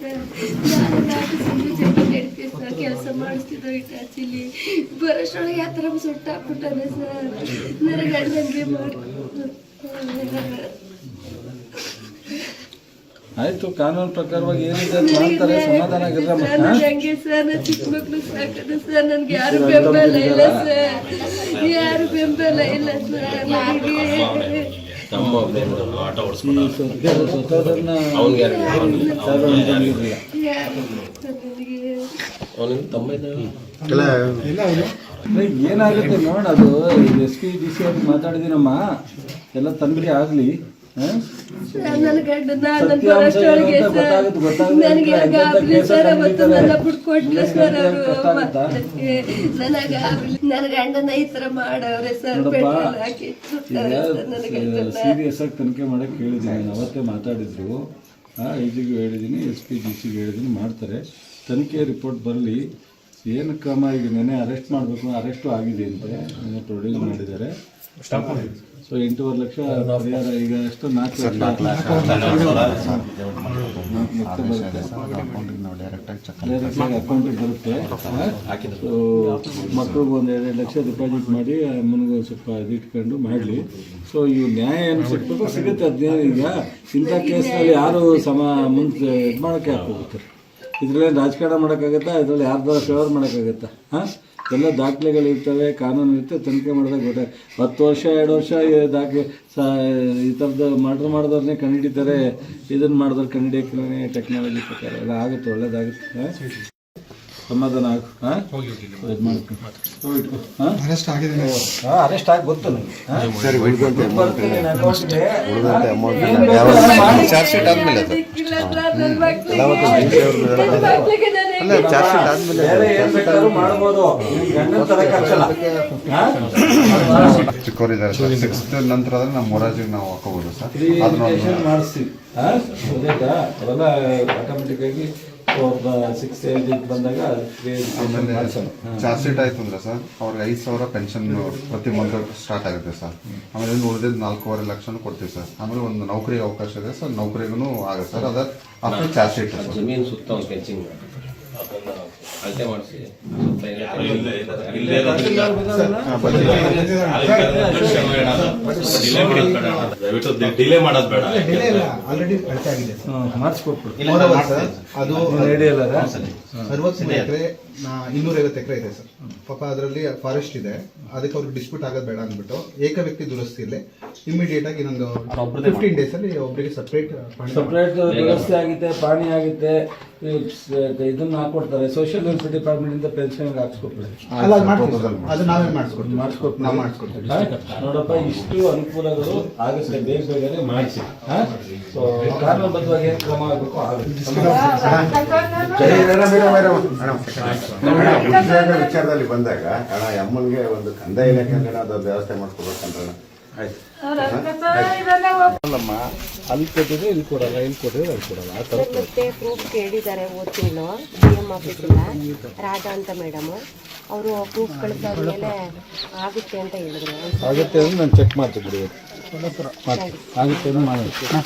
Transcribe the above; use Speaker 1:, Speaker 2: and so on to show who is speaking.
Speaker 1: Sir ಕೆಲಸ ಮಾಡಿಸ್ತಿದ್ದೋ ಇಟ್ಟಾಚಿಲಿ ಬರೋಷ್ಟೊಳಗೆ ಯಾವ ಥರ ಸುಟ್ಟು ಹಾಕ್ಬಿಟ್ಟಾನೆ ಸರ್ ನನಗೆ ಗಂಡಂಗೆ ಮಾಡಿ
Speaker 2: ಆಯ್ತು ಕಾನೂನು ಪ್ರಕಾರವಾಗಿ ಏನಿದೆ ಮಾಡ್ತಾರೆ ಸಮಾಧಾನ ಆಗಿರಮ್ಮ
Speaker 1: ನನಗೆ ಹಂಗೆ ಸರ್? ನನ್ನ ಚಿಕ್ಕ ಮಕ್ಳು ಸಾಕದು ಸರ್. ನನ್ಗೆ ಯಾರು ಬೆಂಬಲ ಇಲ್ಲ ಸರ್. ಯಾರು ಬೆಂಬಲ ಇಲ್ಲ ಸರ್. ನನಗೆ
Speaker 3: ತಮ್ಮ ಒಬ್ಬನೇ ಆಟೋ ಓಡಿಸ್ಕೊಂಡು
Speaker 2: ಸ್ವತಃದನ್ನ
Speaker 1: ಯಾರು ನನಗೆ
Speaker 3: ಅವನಿಗೆ ತಮ್ಮ ಇದ್ದಾನೆ
Speaker 2: ಏನಾಗುತ್ತೆ ನೋಡೋಣ ಅದು. ಎಸ್ ಪಿ ಡಿ ಸಿ ಅಂತ ಮಾತಾಡಿದಿನಮ್ಮ ಎಲ್ಲ ತಂಬಿಡಿ ಆಗ್ಲಿ?
Speaker 1: ನನ್ನ ಗಂಡ ನಾನು
Speaker 2: ಸತ್ಯಾಂಶ
Speaker 1: ಬರೋಷ್ಟೊಳಗೆ
Speaker 2: ಏನು
Speaker 1: ಸರ್
Speaker 2: ಗೊತ್ತಾಗುತ್ತೆ, ಗೊತ್ತಾಗುತ್ತೆ.
Speaker 1: ನನಗೆ
Speaker 2: ಎಂತೆಂಥ
Speaker 1: ಗಾಬರಿ ಸರ್
Speaker 2: ಹಾಕೊಂಡಿದ್ದಾರೆ.
Speaker 1: ಅವತ್ತು ನನ್ನ ಬಿಟ್ಕೊಟ್ಲ ಸರ್ ಅವರು
Speaker 2: ಗೊತ್ತಾಗುತ್ತಾ?
Speaker 1: ನನಗೆ ನನ್ನ ಗಂಡನ ಈ ತರ ಮಾಡವ್ರೆ ಸರ್
Speaker 2: ನೋಡಪ್ಪ,
Speaker 1: ಪೆಟ್ರೋಲ್ ಹಾಕಿ ಸುತ್ತಾರೆ ಸರ್
Speaker 2: ಸೀರಿಯಸ್ ಆಗಿ ತನಿಖೆ ಮಾಡಕ್ಕೆ ಹೇಳಿದ್ದೀನಿ ನಾನು ಅವತ್ತೇ ಮಾತಾಡಿದ್ರು ಐ ಜಿಗೂ ಹೇಳಿದ್ದೀನಿ ಎಸ್ ಪಿ ಡಿ ಸಿಗೂ ಹೇಳಿದ್ದೀನಿ ಮಾಡ್ತಾರೆ ತನಿಖೆ ರಿಪೋರ್ಟ್ ಬರಲಿ ಏನು ಕ್ರಮ ಈಗ ನೆನೆ ಅರೆಸ್ಟ್ ಮಾಡಬೇಕು ಅರೆಸ್ಟು ಆಗಿದೆ ಅಂತ ಪ್ರೊಡ್ಯೂಸ್ ಮಾಡಿದ್ದಾರೆ ಸೊ ಎಂಟೂವರೆ ಲಕ್ಷ ಪರಿಹಾರ ಈಗ ಎಷ್ಟು? ನಾಲ್ಕು ಡೈರೆಕ್ಟಾಗಿ ಅಕೌಂಟಿಗೆ ಬರುತ್ತೆ. ಸೊ ಮಕ್ಳಿಗೆ ಒಂದು ಎರಡು ಲಕ್ಷ ಡಿಪಾಸಿಟ್ ಮಾಡಿ ಅಮ್ಮನಿಗೆ ಸ್ವಲ್ಪ ಇದಿಟ್ಕೊಂಡು ಇಟ್ಕೊಂಡು ಮಾಡಲಿ. ಸೊ ಇವು ನ್ಯಾಯ ಏನು ಸಿಗ್ಬೇಕು ಸಿಗುತ್ತೆ ಅದೇನು ಈಗ. ಇಂಥ ಕೇಸ್ನಲ್ಲಿ ಯಾರು ಸಮ ಮುಂದೆ ಇದು ಮಾಡೋಕ್ಕೆ ಹಾಕೋಗುತ್ತೆ ಇದರಲ್ಲಿ ರಾಜಕಾರಣ ಮಾಡೋಕ್ಕಾಗತ್ತಾ? ಇದರಲ್ಲಿ ಯಾರ್ದಾರ ಫೇವರ್ ಮಾಡೋಕ್ಕಾಗತ್ತಾ? ಹಾಂ? ಎಲ್ಲ ದಾಖಲೆಗಳಿರ್ತವೆ ಕಾನೂನು ಇರುತ್ತೆ ತನಿಖೆ ಮಾಡಿದಾಗ ಗೊತ್ತಾಗ ಹತ್ತು ವರ್ಷ, ಎರಡು ವರ್ಷ ದಾಖಲೆ ಸಾ ಈ ಥರದ್ದು ಮರ್ಡರ್ ಮಾಡಿದವ್ರನ್ನೇ ಕಂಡುಹಿಡಿತಾರೆ ಇದನ್ನು ಮಾಡಿದವ್ರು ಕಂಡುಹಿಡಿಯೋಕೆ ಟೆಕ್ನಾಲಜಿ ಪ್ರಕಾರ ಎಲ್ಲ ಆಗುತ್ತೆ, ಒಳ್ಳೇದಾಗುತ್ತೆ. ಸಮಾಧಾನ ಆಗ ಹಾಂ ಇದು ಮಾಡ್ಕೊ. ಹೋಗಿ ಇಟ್ಕೊ ಹಾಂ
Speaker 4: ಅರೆಸ್ಟ್ ಆಗಿದೆ
Speaker 2: ಹಾಂ ಅರೆಸ್ಟ್ ಆಗಿ ಗೊತ್ತು.
Speaker 4: ಚಾರ್ಜ್ ಶೀಟ್ ಆದ್ಮೇಲೆ ಅಲ್ಲ ಚಾರ್ಜ್ ಶೀಟ್ ಆದ್ಮೇಲೆ? ಚಿಕ್ಕವರಿದ್ದಾರೆ ಸರ್ ಸಿಕ್ಸ್ತ್ ನಂತರ ಆದ್ರೆ ನಮ್ಮ ಮೊರಾಜಿಗೆ ನಾವು ಹಾಕೋಬಹುದು ಸರ್
Speaker 2: ಮಾಡಿಸ್ತೀವಿ ಅವೆಲ್ಲ ಆಟೋಮೆಟಿಕ್ ಆಗಿ ಸಿಕ್ಸ್ ಏಜ್ ಬಂದಾಗ
Speaker 4: ಆಮೇಲೆ ಚಾರ್ಜ್ ಶೀಟ್ ಆಯ್ತು ಅಂದ್ರೆ ಸರ್ ಅವ್ರಿಗೆ ಐದು ಸಾವಿರ ಪೆನ್ಷನ್ ಪ್ರತಿ ಮಂತ್ ಸ್ಟಾರ್ಟ್ ಆಗುತ್ತೆ ಸರ್ ಆಮೇಲೆ ಇನ್ನು ಉಳಿದಿದ್ದು ನಾಲ್ಕೂವರೆ ಲಕ್ಷನೂ ಕೊಡ್ತೀವಿ ಸರ್ ಆಮೇಲೆ ಒಂದು ನೌಕರಿ ಅವಕಾಶ ಇದೆ ಸರ್ ನೌಕರಿಗೂ ಆಗುತ್ತೆ ಸರ್ ಅದ ಆಫ್ಟರ್ ಚಾರ್ಜ್ ಶೀಟ್ ಸರ್
Speaker 3: ಜಮೀನು ಸುತ್ತ ಇಲ್ಲೇ ಇಲ್ಲೇ
Speaker 5: ಇಲ್ಲ ಆಲ್ರೆಡಿ ಆಗಿದೆ ಅದು ಅರವತ್ಮೂರು ಎಕರೆ ಇನ್ನೂರೈವತ್ತು ಎಕರೆ ಇದೆ ಸರ್ ಪಾಪ ಅದರಲ್ಲಿ ಫಾರೆಸ್ಟ್ ಇದೆ ಅದಕ್ಕೆ ಅವ್ರಿಗೆ ಡಿಸ್ಪ್ಯೂಟ್ ಆಗೋದು ಬೇಡ ಅಂದ್ಬಿಟ್ಟು ಏಕ ವ್ಯಕ್ತಿ ದುರಸ್ತಿ ದುರಸ್ತಿಯಲ್ಲಿ ಇಮಿಡಿಯೇಟ್ ಆಗಿ ಇನ್ನೊಂದು ಫಿಫ್ಟೀನ್ ಡೇಸ್ ಅಲ್ಲಿ ಒಬ್ಬರಿಗೆ ಸಪ್ರೇಟ್
Speaker 2: ಸಪ್ರೇಟ್ ದುರಸ್ತಿ ಆಗುತ್ತೆ, ಪಾಣಿ ಆಗುತ್ತೆ ಇದನ್ನ ಹಾಕೊಡ್ತಾರೆ ಸೋಷಿಯಲ್ ವೆಲ್ಫೇರ್ ಡಿಪಾರ್ಟ್ಮೆಂಟ್ ಇಂದ ಪೆನ್ಷನ್ ಹಾಕ್ಸ್ಕೊಡ್ತಾರೆ
Speaker 5: ಅಲ್ಲ ಅದು ಮಾಡ್ಕೊಡ್ತೀವಿ ಅದು ನಾವೇ ಮಾಡಿಸ್ಕೊಡ್ತೀವಿ
Speaker 2: ಮಾಡಿಸ್ಕೊಡ್ತೀವಿ.
Speaker 5: ನಾವು ಮಾಡಿಸ್ಕೊಡ್ತೀವಿ
Speaker 2: ನೋಡಪ್ಪ ಇಷ್ಟು ಅನುಕೂಲಗಳು ಆಗುತ್ತೆ. ಬೇಗ ಬೇಗನೆ ಮಾಡಿಸಿ. ಸೊ ಕಾನೂನುಬದ್ಧವಾಗಿ ಏನು ಕ್ರಮ ಆಗಬೇಕು ಆಗುತ್ತೆ
Speaker 6: ವಿಚಾರದಲ್ಲಿ ಬಂದಾಗ ಅಣ್ಣ ಅಮ್ಮನಿಗೆ ಒಂದು ಕಂದಾಯ ಇಲಾಖೆ ಅದು ವ್ಯವಸ್ಥೆ ಮಾಡ್ಕೊಬೇಕಂದ್ರೆ
Speaker 2: ಅಲ್ಲಮ್ಮ ಅಲ್ಲಿ ಕೊಟ್ಟಿದ್ರೆ ಇಲ್ಲಿ ಕೊಡಲ್ಲ ಇಲ್ಲಿ ಕೊಟ್ಟಿದ್ರೆ ಅಲ್ಲಿ ಕೊಡಲ್ಲ. ಆ ಥರ
Speaker 7: ಮತ್ತೆ ಪ್ರೂಫ್ ಕೇಳಿದ್ದಾರೆ ಓದ್ ತಿಂಗಳು ಡಿ ಎಂ ಆಫೀಸಿಂದ ರಾಧಾ ಅಂತ ಮೇಡಮ್ ಅವರು ಪ್ರೂಫ್ ಕಳಿಸಾದ್ಮೇಲೆ ಆಗುತ್ತೆ ಅಂತ ಹೇಳಿದ್ರು.
Speaker 2: ಆಗುತ್ತೆ ಅಂದ್ರೆ ನಾನು ಚೆಕ್ ಮಾಡ್ತೀನಿ. ಬಿಡಿ ಆಗುತ್ತೆ ಮಾಡೋಣ